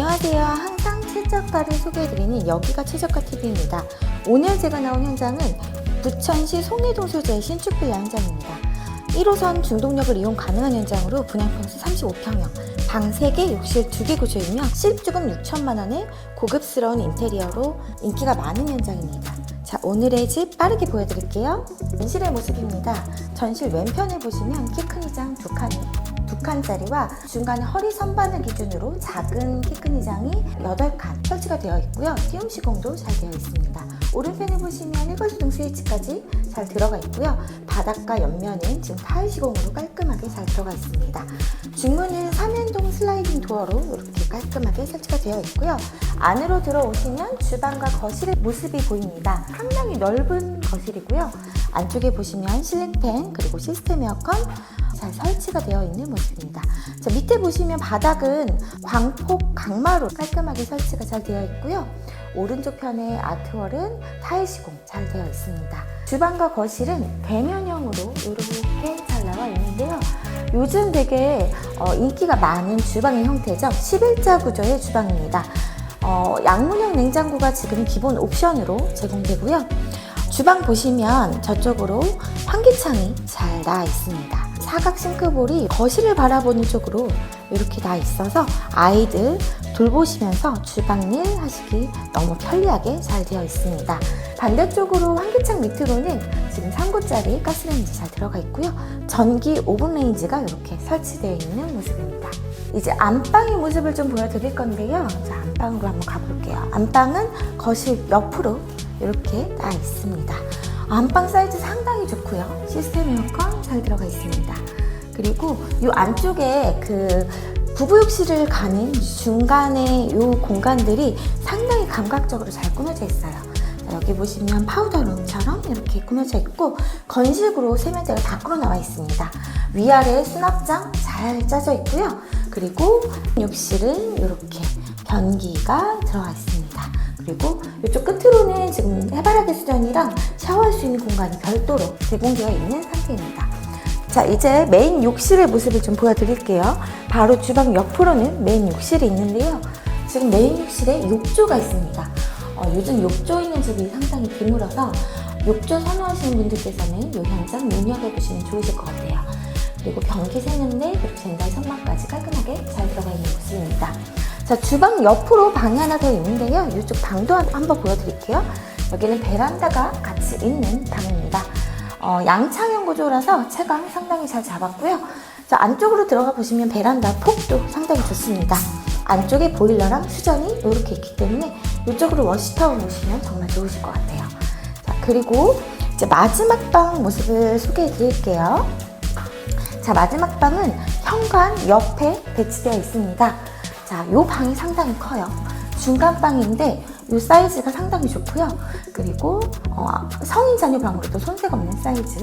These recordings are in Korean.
안녕하세요. 항상 최저가를 소개해드리는 여기가 최저가 TV입니다. 오늘 제가 나온 현장은 부천시 송해동 소재의 신축 빌라 현장입니다. 1호선 중동역을 이용 가능한 현장으로 분양 평수 35평형, 방 3개, 욕실 2개 구조이며 실주금 6천만 원의 고급스러운 인테리어로 인기가 많은 현장입니다. 자, 오늘의 집 빠르게 보여드릴게요. 전실의 모습입니다. 전실 왼편에 보시면 키 큰 이장 두 칸이 두 칸짜리와 중간에 허리 선반을 기준으로 작은 키큰 이장이 8칸 설치가 되어 있고요. 띄움 시공도 잘 되어 있습니다. 오른편에 보시면 일괄수동 스위치까지 잘 들어가 있고요. 바닥과 옆면은 지금 타일 시공으로 깔끔하게 잘 들어가 있습니다. 중문은 3연동 슬라이딩 도어로 이렇게 깔끔하게 설치가 되어 있고요. 안으로 들어오시면 주방과 거실의 모습이 보입니다. 상당히 넓은 거실이고요. 안쪽에 보시면 실링팬 그리고 시스템 에어컨 잘 설치가 되어 있는 모습입니다. 자, 밑에 보시면 바닥은 광폭 강마로 깔끔하게 설치가 잘 되어 있고요. 오른쪽 편의 아트월은 타일 시공 잘 되어 있습니다. 주방과 거실은 대면형으로 이렇게 잘 나와 있는데요. 요즘 되게 어, 인기가 많은 주방의 형태죠. 11자 구조의 주방입니다. 어, 양문형 냉장고가 지금 기본 옵션으로 제공되고요. 주방 보시면 저쪽으로 환기창이 잘 나와 있습니다. 사각 싱크볼이 거실을 바라보는 쪽으로 이렇게 나 있어서 아이들 돌보시면서 주방일 하시기 너무 편리하게 잘 되어 있습니다. 반대쪽으로 환기창 밑으로는 지금 3구짜리 가스레인지 잘 들어가 있고요. 전기 오븐 레인지가 이렇게 설치되어 있는 모습입니다. 이제 안방의 모습을 좀 보여드릴 건데요. 자, 안방으로 한번 가볼게요. 안방은 거실 옆으로 이렇게 나 있습니다. 안방 사이즈 상당히 좋고요. 시스템 에어컨 잘 들어가 있습니다. 그리고 이 안쪽에 그 부부욕실을 가는 중간에 이 공간들이 상당히 감각적으로 잘 꾸며져 있어요. 자, 여기 보시면 파우더룸처럼 이렇게 꾸며져 있고 건식으로 세면대가 밖으로 나와 있습니다. 위아래 수납장 잘 짜져 있고요. 그리고 욕실은 이렇게 변기가 들어가 있습니다. 그리고 이쪽 끝으로는 지금 해바라기 수전이랑 샤워할 수 있는 공간이 별도로 제공되어 있는 상태입니다. 자, 이제 메인 욕실의 모습을 좀 보여드릴게요. 바로 주방 옆으로는 메인 욕실이 있는데요. 지금 메인 욕실에 욕조가 있습니다. 어, 요즘 욕조 있는 집이 상당히 드물어서 욕조 선호하시는 분들께서는 이 현장 눈여겨보시면 좋으실 것 같아요. 그리고 변기 세면대, 그리고 젠달 선반까지 깔끔하게 잘 들어가 있는 모습입니다. 자, 주방 옆으로 방이 하나 더 있는데요. 이쪽 방도 한- 한번 보여드릴게요. 여기는 베란다가 같이 있는 방입니다. 어, 양창형 구조라서 채광 상당히 잘 잡았고요. 자, 안쪽으로 들어가 보시면 베란다 폭도 상당히 좋습니다. 안쪽에 보일러랑 수전이 이렇게 있기 때문에 이쪽으로 워시타운 놓으시면 정말 좋으실 것 같아요. 자, 그리고 이제 마지막 방 모습을 소개해 드릴게요. 자, 마지막 방은 현관 옆에 배치되어 있습니다. 자, 요 방이 상당히 커요. 중간 방인데 요 사이즈가 상당히 좋고요. 그리고 어, 성인 자녀 방으로 도 손색 없는 사이즈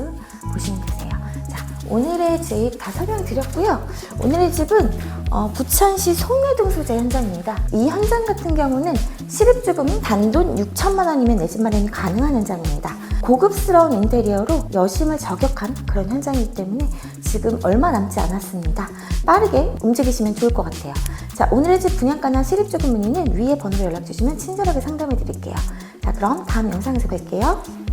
보시면 되세요. 자, 오늘의 집 다 설명드렸고요. 오늘의 집은 어, 부천시 송내동 소재 현장입니다. 이 현장 같은 경우는 실입주금이 단돈 6천만 원이면 내 집 마련이 가능한 현장입니다. 고급스러운 인테리어로 여심을 저격한 그런 현장이기 때문에 지금 얼마 남지 않았습니다. 빠르게 움직이시면 좋을 것 같아요. 자, 오늘의 집 분양가나 실입주금 문의는 위에 번호로 연락 주시면 친절하게 상담해 드릴게요. 자, 그럼 다음 영상에서 뵐게요.